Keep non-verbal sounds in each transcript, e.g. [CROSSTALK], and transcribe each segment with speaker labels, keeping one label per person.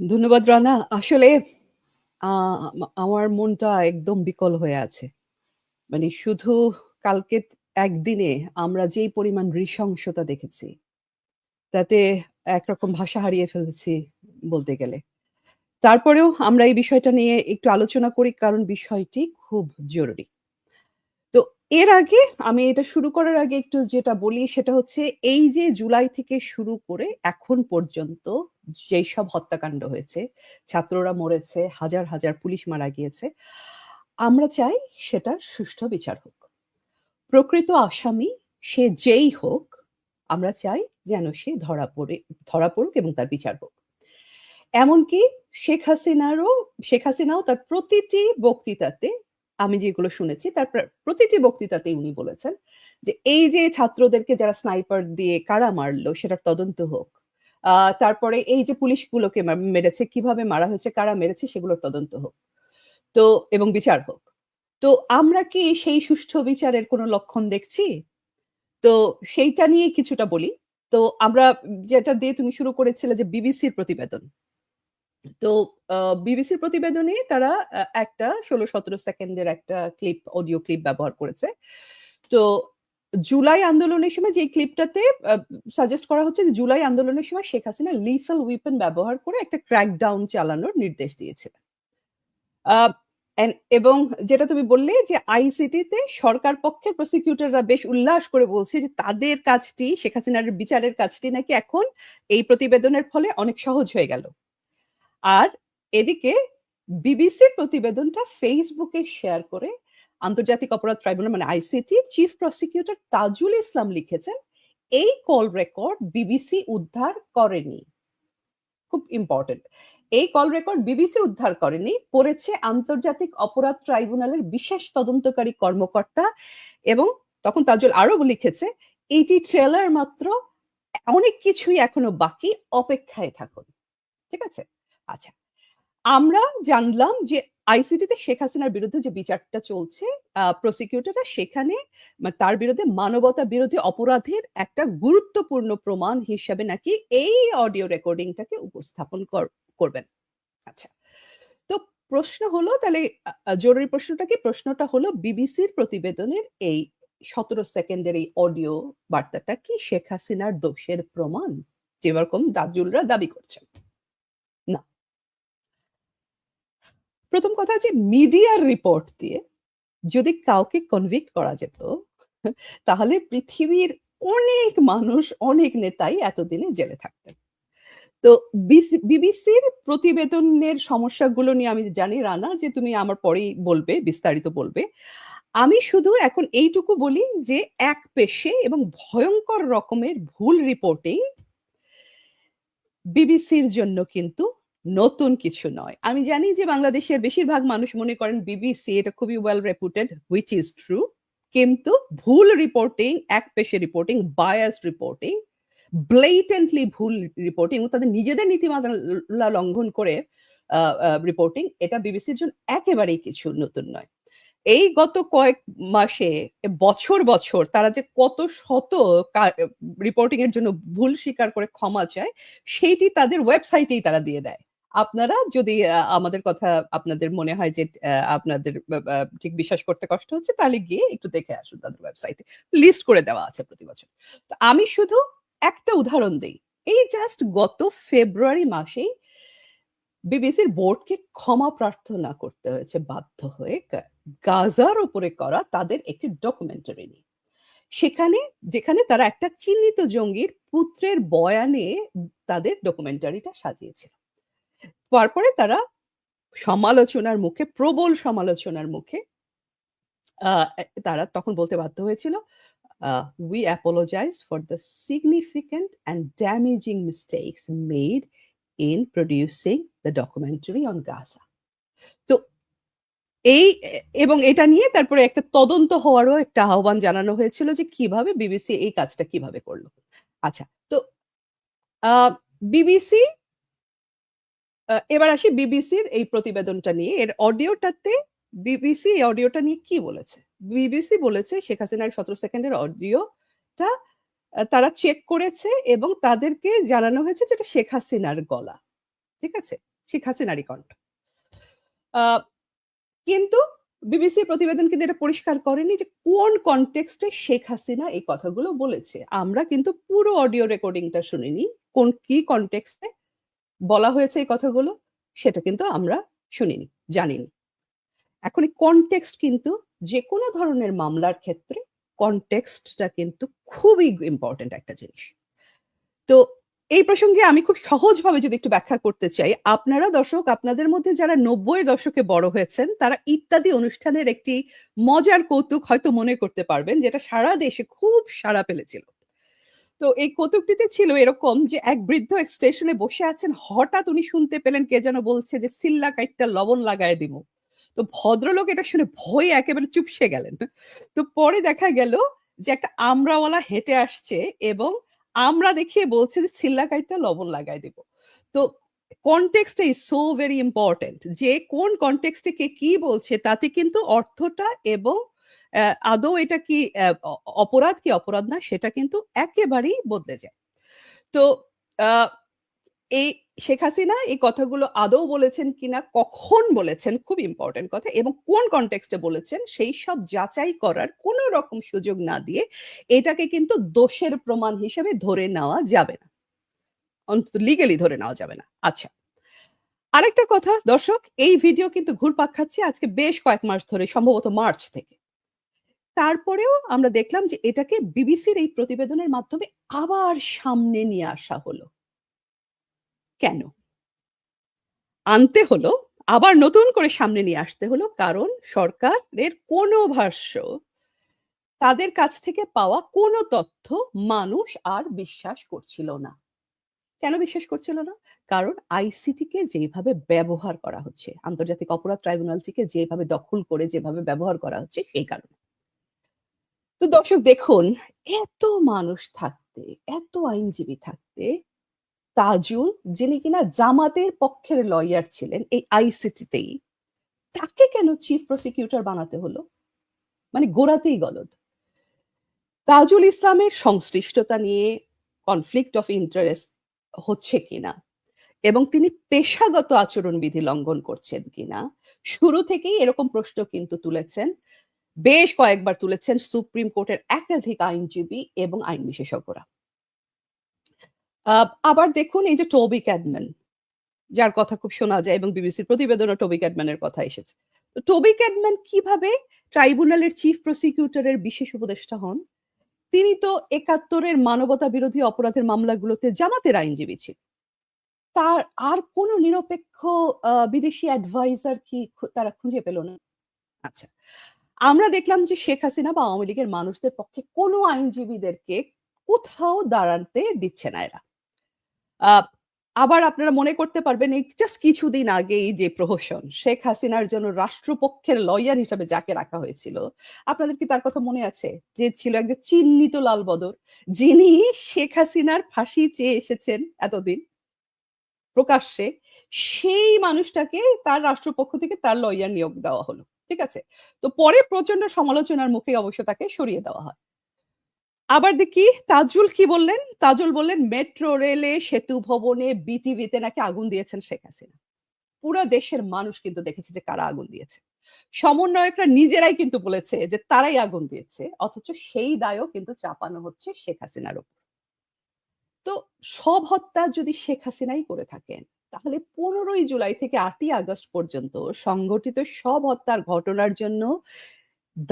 Speaker 1: ধন্যবাদ রানা। আসলে আমার মনটা একদম বিকল হয়ে আছে। মানে শুধু কালকে একদিনে আমরা যেই পরিমাণ নৃশংসতা দেখেছি, তাতে একরকম ভাষা হারিয়ে ফেলেছি বলতে গেলে। তারপরেও আমরা এই বিষয়টা নিয়ে একটু আলোচনা করি কারণ বিষয়টি খুব জরুরি। তো এর আগে আমি এটা শুরু করার আগে একটু যেটা বলি সেটা হচ্ছে এই যে জুলাই থেকে শুরু করে এখন পর্যন্ত যেসব হত্যাকাণ্ড হয়েছে, ছাত্ররা মরেছে, হাজার, হাজার পুলিশ মারা গিয়েছে। আমরা চাই সেটার সুষ্ঠু বিচার হোক। প্রকৃত আসামি সে যেই হোক, আমরা চাই যেন সে ধরা পড়ে ধরা পড়ুক এবং তার বিচার হোক। এমনকি শেখ হাসিনারও শেখ হাসিনাও তার প্রতিটি বক্তৃতাতে আমি যেগুলো শুনেছি তার প্রতিটি বক্তৃতাতেই উনি বলেছেন যে, এই যে ছাত্রদেরকে যারা স্নাইপার দিয়ে কারা মারলো সেটার তদন্ত হোক। তারপরে এই যে পুলিশগুলোকে মেরেছে, কীভাবে মারা হয়েছে, কারা মেরেছে সেগুলোর তদন্ত হোক। তো এবং বিচার হোক। তো আমরা কি সেই সুষ্ঠু বিচারের কোনো লক্ষণ দেখছি? তো সেইটা নিয়ে কিছুটা বলি। তো আমরা যেটা দিয়ে তুমি শুরু করেছিলে যে বিবিসির প্রতিবেদন। তো বিবিসির প্রতিবেদনে তারা একটা ১৬-১৭ সেকেন্ডের একটা ক্লিপ, অডিও ক্লিপ ব্যবহার করেছে। তো জুলাই আন্দোলনের সময় যে ক্লিপটাতে সাজেস্ট করা হচ্ছে যে জুলাই আন্দোলনের সময় শেখ হাসিনা লিথাল ওয়েপন ব্যবহার করে একটা ক্র্যাকডাউন চালানোর নির্দেশ দিয়েছিলেন। এবং যেটা তুমি বললে যে আইসিটিতে সরকার পক্ষের প্রসিকিউটররা বেশ উল্লাস করে বলছে যে তাদের কাজটি, শেখ হাসিনার বিচারের কাজটি নাকি এখন এই প্রতিবেদনের ফলে অনেক সহজ হয়ে গেল। আর এদিকে বিবিসির প্রতিবেদনটা ফেসবুকে শেয়ার করে আন্তর্জাতিক অপরাধ ট্রাইব্যুনাল মানে ICT chief prosecutor Tajul Islam লিখেছেন, এই কল রেকর্ড বিবিসি উদ্ধার করেনি। খুব ইম্পোর্টেন্ট। এই কল রেকর্ড বিবিসি উদ্ধার করেনি, করেছে আন্তর্জাতিক অপরাধ ট্রাইব্যুনালের বিশেষ তদন্তকারী কর্মকর্তা এবং তখন তাজুল আরও লিখেছে, এইটি ট্রেলার মাত্র, অনেক কিছুই এখনও বাকি, অপেক্ষায় থাকুন। ঠিক আছে? আচ্ছা। আমরা জানলাম যে আইসিটিতে শেখ হাসিনার বিরুদ্ধে যে বিচারটা চলছে, প্রসিকিউটররা সেখানে তার বিরুদ্ধে মানবতা বিরোধী অপরাধের একটা গুরুত্বপূর্ণ প্রমাণ হিসেবে নাকি এই অডিও রেকর্ডিংটাকে উপস্থাপন কর করবেন। আচ্ছা। তো প্রশ্ন হলো তাহলে জরুরি প্রশ্নটা কি? প্রশ্নটা হলো বিবিসির প্রতিবেদনের এই ১৭ সেকেন্ডের এই অডিও বার্তাটা কি শেখ হাসিনার দোষের প্রমাণ? যেরকম তাজুলরা দাবি করছেন। না। ১ম কথা যে মিডিয়ার রিপোর্ট দিয়ে যদি কাউকে কনভিক্ট করা যেত, তাহলে পৃথিবীর অনেক মানুষ, অনেক নেতাই এতদিনে জেলে থাকতেন। তো বিসি বিবিসির প্রতিবেদনের সমস্যাগুলো নিয়ে আমি জানি রানা যে তুমি আমার পরেই বলবে, বিস্তারিত বলবে। আমি শুধু এখন এইটুকু বলি যে এক পেশে এবং ভয়ঙ্কর রকমের ভুল রিপোর্টিং বিবিসির জন্য কিন্তু নতুন কিছু নয়। আমি জানি যে বাংলাদেশের বেশিরভাগ মানুষ মনে করেন বিবিসি এটা খুবই well reputed which is true কিন্তু ভুল রিপোর্টিং, একপেশে রিপোর্টিং, biased রিপোর্টিং, blatantly ভুল রিপোর্টিং তাদের নিজেদের নীতিমালা লঙ্ঘন করে রিপোর্টিং এটা বিবিসির জন্য একেবারেই কিছু নতুন নয়। এই গত কয়েক মাসে বছর, বছর তারা যে কত শত রিপোর্টিং এর জন্য ভুল স্বীকার করে ক্ষমা চায়, সেইটি তাদের ওয়েবসাইটেই তারা দিয়ে দেয়। আপনারা যদি আমাদের কথা আপনাদের মনে হয় যে আপনাদের ঠিক বিশ্বাস করতে কষ্ট হচ্ছে, তাহলে গিয়ে একটু দেখে আসুন তাদের ওয়েবসাইটে। লিস্ট করে দেওয়া আছে প্রতি বছর। তো আমি শুধু একটা উদাহরণ দিই এই জাস্ট গত ফেব্রুয়ারি মাসেই বিবিসির বোর্ডকে ক্ষমা প্রার্থনা করতে হয়েছে বাধ্য হয়ে গাজার উপরে করা তাদের একটি ডকুমেন্টারি নিয়ে। সেখানে, যেখানে তারা একটা চিহ্নিত জঙ্গির পুত্রের বয়ানে তাদের ডকুমেন্টারিটা সাজিয়েছিল। তারপরে তারা সমালোচনার মুখে, প্রবল সমালোচনার মুখে তারা তখন বলতে বাধ্য হয়েছিল, "We apologize for the significant and damaging mistakes made in producing the documentary on Gaza." তো এই এবং এটা নিয়ে তারপরে একটা তদন্ত হওয়ারও একটা আহ্বান জানানো হয়েছিল যে কীভাবে বিবিসি এই কাজটা কীভাবে করল আচ্ছা তো বিবিসি এবার আসি বিবিসির এই প্রতিবেদনটা নিয়ে। এর অডিওটাতে বিবিসি এই অডিওটা নিয়ে কি বলেছে? বিবিসি বলেছে শেখ হাসিনার ১৭ সেকেন্ডের অডিওটা তারা চেক করেছে এবং তাদেরকে জানানো হয়েছে যে এটা শেখ হাসিনার গলা। ঠিক আছে? শেখ হাসিনারই কণ্ঠ। কিন্তু বিবিসির প্রতিবেদন কিন্তু এটা পরিষ্কার করেনি যে কোন কনটেক্সট শেখ হাসিনা এই কথাগুলো বলেছে। আমরা কিন্তু পুরো অডিও রেকর্ডিংটা শুনিনি। কোন কি কনটেক্সট বলা হয়েছে এই কথাগুলো সেটা কিন্তু আমরা শুনিনি, জানিনি। এখন এই কনটেক্সট কিন্তু যেকোনো ধরনের মামলার ক্ষেত্রে কনটেক্সটটা কিন্তু খুবই ইম্পোর্টেন্ট একটা জিনিস। তো এই প্রসঙ্গে আমি খুব সহজভাবে যদি একটু ব্যাখ্যা করতে চাই, আপনারা দর্শক আপনাদের মধ্যে যারা ৯০ এর দশকে বড় হয়েছেন, তারা ইত্যাদি অনুষ্ঠানের একটি মজার কৌতুক হয়তো মনে করতে পারবেন, যেটা সারা দেশে খুব সাড়া ফেলেছিল। তো এই কৌতুকটিতে ছিল এরকম যে এক বৃদ্ধ এক স্টেশনে বসে আছেন, হঠাৎ উনি শুনতে পেলেন কে যেন বলছে যে, "সিল্লা কাইটটা লবণ লাগায় দিমু।" তো ভদ্রলোক এটা শুনে ভয়ে একেবারে চুপসে গেলেন। তো পরে দেখা গেল যে একটা আমরাওয়ালা হেঁটে আসছে এবং আমরা দেখিয়ে বলছে যে, "সিল্লা কাইটটা লবণ লাগায় দিব।" তো context is so very important যে কোন কনটেক্সট কে কি বলছে তাতে কিন্তু অর্থটা এবং আদৌ এটা কি অপরাধ কি অপরাধ না সেটা কিন্তু একেবারেই বদলে যায়। তো এই শেখ হাসিনা এই কথাগুলো আদৌ বলেছেন কিনা, কখন বলেছেন খুব ইম্পর্টেন্ট কথা এবং কোন কনটেক্সট বলেছেন সেই সব যাচাই করার কোন রকম সুযোগ না দিয়ে এটাকে কিন্তু দোষের প্রমাণ হিসেবে ধরে নেওয়া যাবে না। অন্তত লিগ্যালি ধরে নেওয়া যাবে না। আচ্ছা। আরেকটা কথা দর্শক এই ভিডিও কিন্তু ঘুরপাক খাচ্ছে আজকে বেশ কয়েক মাস ধরে সম্ভবত মার্চ থেকে। তারপরেও আমরা দেখলাম যে এটাকে বিবিসির এই প্রতিবেদনের মাধ্যমে আবার সামনে নিয়ে আসা হলো। কেন? আনতে হলো, আবার নতুন করে সামনে নিয়ে আসতে হলো কারণ সরকারের কোন ভাষ্য তাদের কাছ থেকে পাওয়া কোনো তথ্য মানুষ আর বিশ্বাস করছিল না। কেন বিশ্বাস করছিল না? কারণ আইসিটিকে যেভাবে ব্যবহার করা হচ্ছে, আন্তর্জাতিক অপরাধ ট্রাইব্যুনালটিকে যেভাবে দখল করে যেভাবে ব্যবহার করা হচ্ছে সেই কারণে। তো দর্শক দেখুন, এত মানুষ থাকতে, এত আইনজীবী থাকতে তাজুল যিনি কিনা জামাতের পক্ষের লয়ার ছিলেন এই আইসিটিতেই, তাকে কেন চিফ প্রসিকিউটর বানাতে হলো? মানে গোড়াতেই গলদ। তাজুল ইসলামের সংশ্লিষ্টতা নিয়ে কনফ্লিক্ট অফ ইন্টারেস্ট হচ্ছে কিনা এবং তিনি পেশাগত আচরণবিধি লঙ্ঘন করছেন কিনা শুরু থেকেই এরকম প্রশ্ন কিন্তু তুলেছেন। বেশ কয়েকবার তুলেছেন সুপ্রিম কোর্টের একাধিক আইনজীবী এবং আইন বিশেষজ্ঞরা। আবার দেখুন এই যে টবি ক্যাডম্যান, যার কথা খুব শোনা যায় এবং বিবিসির প্রতিবেদনেও টবি ক্যাডম্যানের কথা এসেছে। টবি ক্যাডম্যান কীভাবে ট্রাইব্যুনালের চিফ প্রসিকিউটরের বিশেষ উপদেষ্টা হন? তিনি তো ৭১ এর মানবতা বিরোধী অপরাধের মামলাগুলোতে জামাতের আইনজীবী ছিলেন। তার আর কোন নিরপেক্ষ বিদেশি অ্যাডভাইজার কি তারা খুঁজে পেল না? আচ্ছা। আমরা দেখলাম যে শেখ হাসিনা বা আওয়ামী লীগের মানুষদের পক্ষে কোন আইনজীবীদেরকে কোথাও দাঁড়াতে দিচ্ছে না এরা। আবার আপনারা মনে করতে পারবেন এই জাস্ট কিছুদিন আগেই যে প্রহসন, শেখ হাসিনার জন্য রাষ্ট্রপক্ষের লয়ার হিসাবে যাকে রাখা হয়েছিল, আপনাদের কি তার কথা মনে আছে? যে ছিল একজন চিহ্নিত লাল বদর, যিনি শেখ হাসিনার ফাঁসি চেয়ে এসেছেন এতদিন। প্রকাশ্যে সেই মানুষটাকে তার রাষ্ট্রপক্ষ থেকে তার লয়ার নিয়োগ দেওয়া হলো। ঠিক আছে? তো পরে প্রচণ্ড সমালোচনার মুখে অবশ্য তাকে সরিয়ে দেওয়া হয়। আবার দেখি তাজুল কি বললেন? তাজুল বললেন মেট্রো রেলে, সেতু ভবনে, বিটিভিতে নাকি আগুন দিয়েছেন শেখ হাসিনা। পুরা দেশের মানুষ কিন্তু দেখেছে যে কারা আগুন দিয়েছে। সমন্বয়করা নিজেরাই কিন্তু বলেছে যে তারাই আগুন দিয়েছে। অথচ সেই দায়ও কিন্তু চাপানো হচ্ছে শেখ হাসিনার উপর। তো সব হত্যা যদি শেখ হাসিনাই করে থাকেন, তাহলে ১৫ই জুলাই থেকে ৮ই আগস্ট পর্যন্ত সংঘটিত সব হত্যার ঘটনার জন্য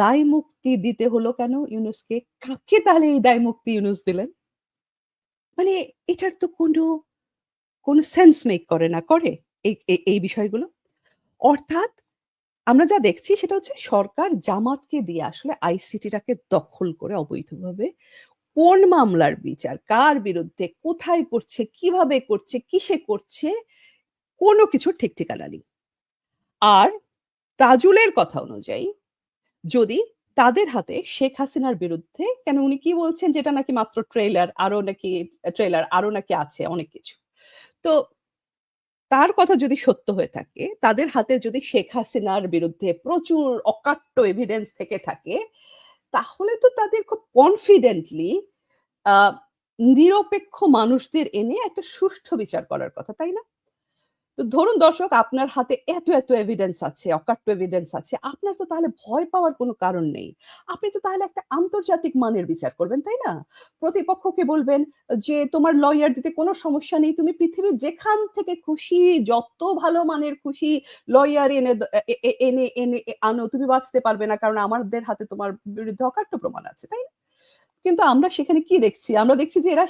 Speaker 1: দায়মুক্তি দিতে হলো কেন ইউনুসকে? কাকে তাহলে এই দায়মুক্তি ইউনুস দিলেন? মানে এটার তো কোনো, কোনো সেন্স মেক করে না, করে? এই বিষয়গুলো? অর্থাৎ আমরা যা দেখছি সেটা হচ্ছে সরকার জামাতকে দিয়ে আসলে আইসিটিটাকে দখল করে অবৈধভাবে কোন মামলার বিচার, কার বিরুদ্ধে, কোথায় করছে, কীভাবে করছে, কিসে করছে, কোনো কিছুর ঠিক ঠিকানা নেই। আর তাজুলের কথা অনুযায়ী যদি তাদের হাতে শেখ হাসিনার বিরুদ্ধে কেন উনি কি বলছেন যেটা নাকি মাত্র ট্রেলার আরও নাকি ট্রেইলার আরও নাকি আছে অনেক কিছু। তো তার কথা যদি সত্য হয়ে থাকে, তাদের হাতে যদি শেখ হাসিনার বিরুদ্ধে প্রচুর অকাট্য এভিডেন্স থেকে থাকে, তাহলে তো তাদের খুব কনফিডেন্টলি নিরপেক্ষ মানুষদের এনে একটা সুষ্ঠু বিচার করার কথা, তাই না? তো ধরুন দর্শক আপনার হাতে এত, এত এভিডেন্স আছে, অকাট্য এভিডেন্স আছে। আপনার তো তাহলে ভয় পাওয়ার কোনো কারণ নেই। আপনি তো তাহলে একটা আন্তর্জাতিক মানের বিচার করবেন, তাই না? প্রতিপক্ষকে বলবেন যে, "তোমার লয়ার দিতে কোনো সমস্যা নেই। তুমি পৃথিবীর যেখান থেকে খুশি, যত ভালো মানের খুশি লয়ার এনে এনে এনে আনো। তুমি বাঁচতে পারবে না। কারণ আমাদের হাতে তোমার বিরুদ্ধে অকাট্য প্রমাণ আছে।" তাই না? কিন্তু আমরা সেখানে কি দেখছি? আমরা দেখছি যে এরা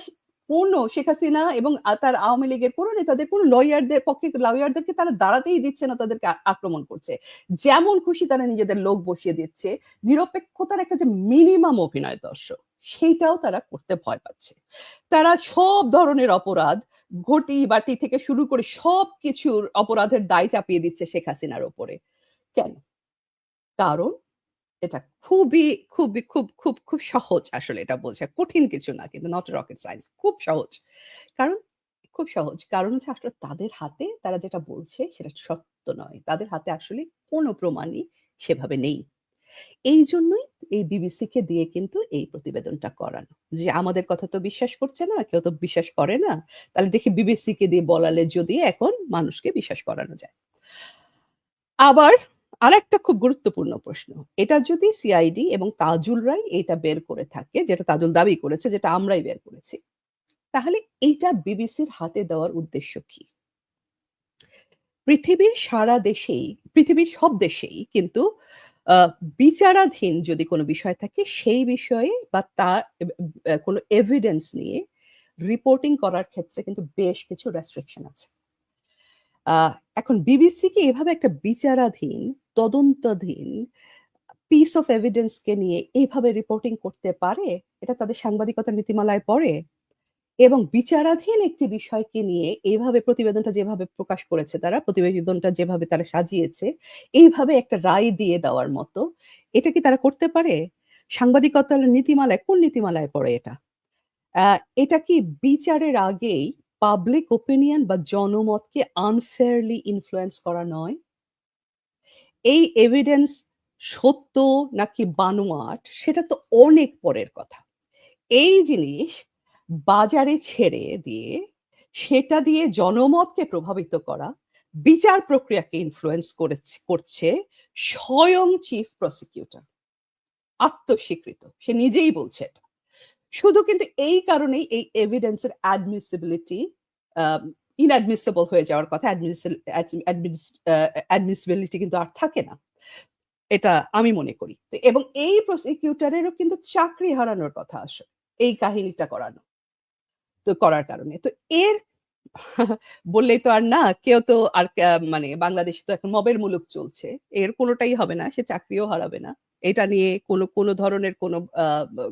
Speaker 1: কোনো শেখ হাসিনা এবং তার আওয়ামী লীগের কোনো নেতাদের কোনো লয়ারদের পক্ষে লয়ারদেরকে তারা দাঁড়াতেই দিচ্ছে না, তাদেরকে আক্রমণ করছে। যেমন খুশি তারা নিজেদের লোক বসিয়ে দিচ্ছে। নিরপেক্ষতার একটা যে মিনিমাম অভিনয় দর্শক, সেইটাও তারা করতে ভয় পাচ্ছে। তারা সব ধরনের অপরাধ, ঘটি-বাটি থেকে শুরু করে সবকিছুর অপরাধের দায় চাপিয়ে দিচ্ছে শেখ হাসিনার উপরে। কেন? কারণ এটা খুবই, খুবই খুব, খুব, খুব সহজ আসলে এটা বোঝা। কঠিন কিছু না কিন্তু নট রকেট সায়েন্স। খুব সহজ। কারণ খুব সহজ। কারণ হচ্ছে আসলে তাদের হাতে তারা যেটা বলছে সেটা সত্য নয়। তাদের হাতে আসলে কোনো প্রমাণই সেভাবে নেই। এই জন্যই এই বিবিসিকে দিয়ে কিন্তু এই প্রতিবেদনটা করানো। যে আমাদের কথা তো বিশ্বাস করছে না, কেউ তো বিশ্বাস করে না। তাহলে দেখি বিবিসিকে দিয়ে বলালে যদি এখন মানুষকে বিশ্বাস করানো যায়। আবার আরেকটা খুব গুরুত্বপূর্ণ প্রশ্ন। এটা যদি সিআইডি এবং তাজুলরাই এটা বের করে থাকে, যেটা তাজুল দাবি করেছে, যেটা আমরাই বের করেছি। তাহলে এইটা বিবিসির হাতে দেওয়ার উদ্দেশ্য কি? পৃথিবীর সারা দেশেই, পৃথিবীর সব দেশেই কিন্তু বিচারাধীন যদি কোনো বিষয় থাকে সেই বিষয়ে বা তার কোনো এভিডেন্স নিয়ে রিপোর্টিং করার ক্ষেত্রে কিন্তু বেশ কিছু রেস্ট্রিকশন আছে। এখন বিবিসি কি এভাবে একটা বিচারাধীন, তদন্তাধীন পিস অফ এভিডেন্স কে নিয়ে এইভাবে রিপোর্টিং করতে পারে? এটা তাদের সাংবাদিকতার নীতিমালায় পড়ে? এবং বিচারাধীন একটি বিষয়কে নিয়ে এইভাবে প্রতিবেদনটা যেভাবে প্রকাশ করেছে তারা, প্রতিবেদনটা যেভাবে তারা সাজিয়েছে, এইভাবে একটা রায় দিয়ে দেওয়ার মতো, এটা কি তারা করতে পারে? সাংবাদিকতার নীতিমালায় কোন নীতিমালায় পড়ে এটা? এটা কি বিচারের আগেই পাবলিক ওপিনিয়ন বা জনমতকে আনফেয়ারলি ইনফ্লুয়েন্স করা নয়? এই এভিডেন্স সত্য নাকি বানোয়াট সেটা তো অনেক পরের কথা। এই জিনিস বাজারে ছেড়ে দিয়ে সেটা দিয়ে জনমতকে প্রভাবিত করা, বিচার প্রক্রিয়াকে ইনফ্লুয়েন্স করেছ করছে স্বয়ং চিফ প্রসিকিউটর। আত্মস্বীকৃত। সে নিজেই বলছে এটা। শুধু কিন্তু এই কারণেই এই এভিডেন্সের অ্যাডমিসিবিলিটি ইনঅ্যাডমিসিবল হয়ে যাওয়ার কথা। অ্যাডমিসিবিলিটি কিন্তু আর থাকে না। এটা আমি মনে করি। এবং এই প্রসিকিউটরেরও কিন্তু চাকরি হারানোর কথা আসলে। এই কাহিনীটা করানো। তো করার কারণে। তো এর [LAUGHS] বললেই তো আর না, কেউ তো আর মানে বাংলাদেশে তো এখন মবের মুলুক চলছে। এর কোনোটাই হবে না। সে চাকরিও হারাবে না। এটা নিয়ে কোনো, কোনো ধরনের কোনো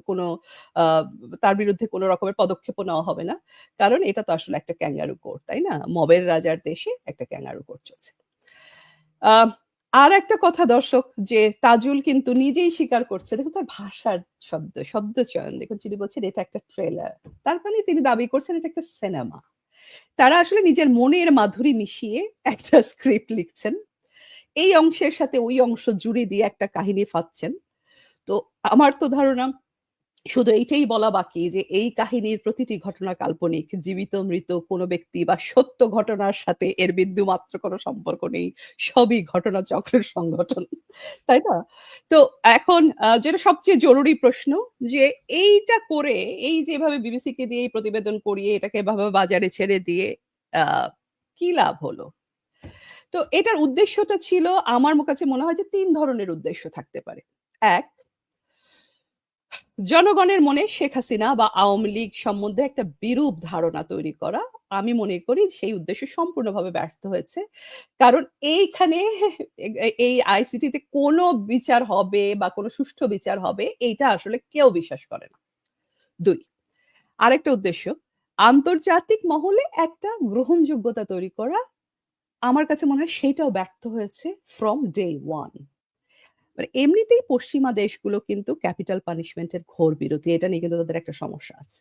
Speaker 1: কোনো তার বিরুদ্ধে কোনো রকমের পদক্ষেপ নেওয়া হবে না। কারণ এটা তো আসলে একটা ক্যাঙ্গারু কোর্ট, তাই না? মবের রাজার দেশে একটা ক্যাঙ্গারু কোর্ট চলছে। আ আরেকটা কথা দর্শক যে তাজুল কিন্তু নিজেই স্বীকার করছে। দেখুন তার ভাষার শব্দ, শব্দ চয়ন দেখুন তিনি বলছেন এটা একটা ট্রেলার। তার মানে তিনি দাবি করছেন এটা একটা সিনেমা। তারা আসলে নিজের মনের মাধুরী মিশিয়ে একটা স্ক্রিপ্ট লিখছেন। এই অংশের সাথে ওই অংশ জুড়ে দিয়ে একটা কাহিনী ফাঁদছেন। তো আমার তো ধারণা শুধু এইটাই বলা বাকি যে এই কাহিনীর প্রতিটি ঘটনা কাল্পনিক। জীবিত, মৃত, কোনো ব্যক্তি বা সত্য ঘটনার সাথে এর বিন্দু মাত্র কোনো সম্পর্ক নেই। সবই ঘটনাচক্রের সংগঠন। তাই না? তো এখন যেটা সবচেয়ে জরুরি প্রশ্ন যে এইটা করে, এই যে এভাবে বিবিসিকে দিয়ে প্রতিবেদন করিয়ে এটাকে এভাবে বাজারে ছেড়ে দিয়ে কি লাভ হলো? তো এটার উদ্দেশ্যটা ছিল, আমার কাছে মনে হয় যে ৩ ধরনের উদ্দেশ্য থাকতে পারে। ১ জনগণের মনে শেখ হাসিনা বা আওয়ামী লীগ সম্বন্ধে একটা বিরূপ ধারণা তৈরি করা। আমি মনে করি সেই উদ্দেশ্য সম্পূর্ণভাবে ব্যর্থ হয়েছে। কারণ এইখানে [LAUGHS] এই আইসিটিতে কোনো বিচার হবে বা কোনো সুষ্ঠু বিচার হবে, এইটা আসলে কেউ বিশ্বাস করে না। ২ আরেকটা উদ্দেশ্য, আন্তর্জাতিক মহলে একটা গ্রহণযোগ্যতা তৈরি করা। আমার কাছে মনে হয় সেটাও ব্যর্থ হয়েছে ফ্রম ডে ওয়ান মানে এমনিতেই পশ্চিমা দেশগুলো কিন্তু ক্যাপিটাল পানিশমেন্টের ঘোর বিরোধী। এটা নিয়ে কিন্তু তাদের একটা সমস্যা আছে।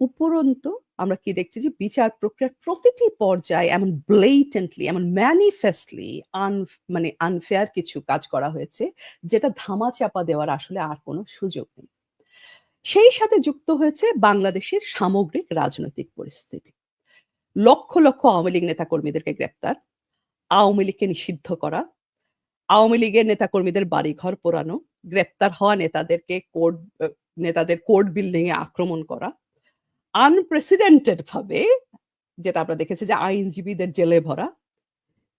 Speaker 1: উপরন্তু আমরা কি দেখছি যে বিচার প্রক্রিয়ার প্রতিটি পর্যায়ে এমন ব্লেটেন্টলি এমন ম্যানিফেস্টলি আন মানে আনফেয়ার কিছু কাজ করা হয়েছে, যেটা ধামাচাপা দেওয়ার আসলে আর কোনো সুযোগ নেই। সেই সাথে যুক্ত হয়েছে বাংলাদেশের সামগ্রিক রাজনৈতিক পরিস্থিতি। লক্ষ, লক্ষ আওয়ামী লীগ নেতাকর্মীদেরকে গ্রেপ্তার, আওয়ামী লীগকে নিষিদ্ধ করা, আওয়ামী লীগের নেতাকর্মীদের বাড়িঘর পোড়ানো, গ্রেপ্তার হওয়া নেতাদেরকে কোর্ট নেতাদের কোর্ট বিল্ডিং এ আক্রমণ করা। আনপ্রেসিডেন্টেড ভাবে যেটা আমরা দেখেছি যে আইনজীবীদের জেলে ভরা।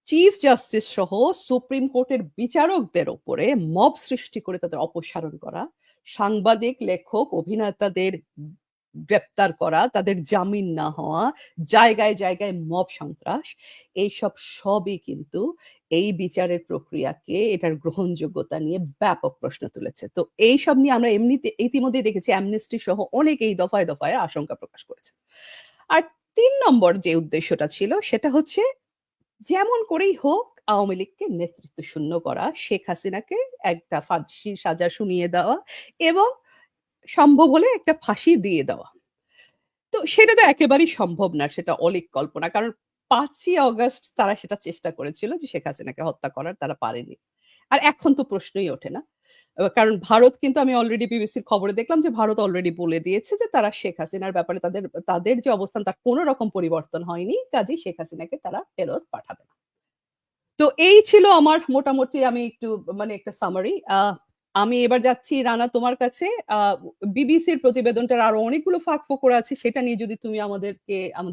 Speaker 1: চিফ জাস্টিস সহ সুপ্রিম কোর্টের বিচারকদের ওপরে মব সৃষ্টি করে তাদের অপসারণ করা, সাংবাদিক, লেখক, অভিনেতাদের গ্রেপ্তার করা, তাদের জামিন না হওয়া, জায়গায়, জায়গায় মব সন্ত্রাস এইসব সবই কিন্তু এই বিচারের প্রক্রিয়াকে এটার গ্রহণযোগ্যতা নিয়ে ব্যাপক প্রশ্ন তুলেছে। তো এইসব নিয়ে আমরা এমনিতে ইতিমধ্যেই দেখেছি অ্যামনেস্টি সহ অনেক এই দফায়, দফায় আশঙ্কা প্রকাশ করেছে। আর তিন নম্বর যে উদ্দেশ্যটা ছিল সেটা হচ্ছে যেমন করেই হোক আওয়ামী লীগকে নেতৃত্ব শূন্য করা, শেখ হাসিনাকে একটা ফাঁসির সাজা শুনিয়ে দেওয়া এবং সম্ভব হলে একটা ফাঁসি দিয়ে দেওয়া। তো সেটা তো একেবারেই সম্ভব না। সেটা অলীক কল্পনা। কারণ ৫ই অগাস্ট তারা সেটা চেষ্টা করেছিল যে শেখ হাসিনাকে হত্যা করার, তারা পারেনি। আর এখন তো প্রশ্নই ওঠে না। কারণ ভারত কিন্তু আমি অলরেডি বিবিসির খবরে দেখলাম যে ভারত অলরেডি বলে দিয়েছে যে তারা শেখ হাসিনার ব্যাপারে তাদের তাদের যে অবস্থান তার কোন রকম পরিবর্তন হয়নি। কাজেই শেখ হাসিনাকে তারা ফেরত পাঠাবে না। তো এই ছিল আমার মোটামুটি আমি একটু মানে একটা সামারি। আমি এবার যাচ্ছি রানা তোমার কাছে। বিবিসির প্রতিবেদনটার আরও অনেকগুলো ফাঁক ফোকর আছে, সেটা নিয়ে যদি তুমি আমাদেরকে, আমাদের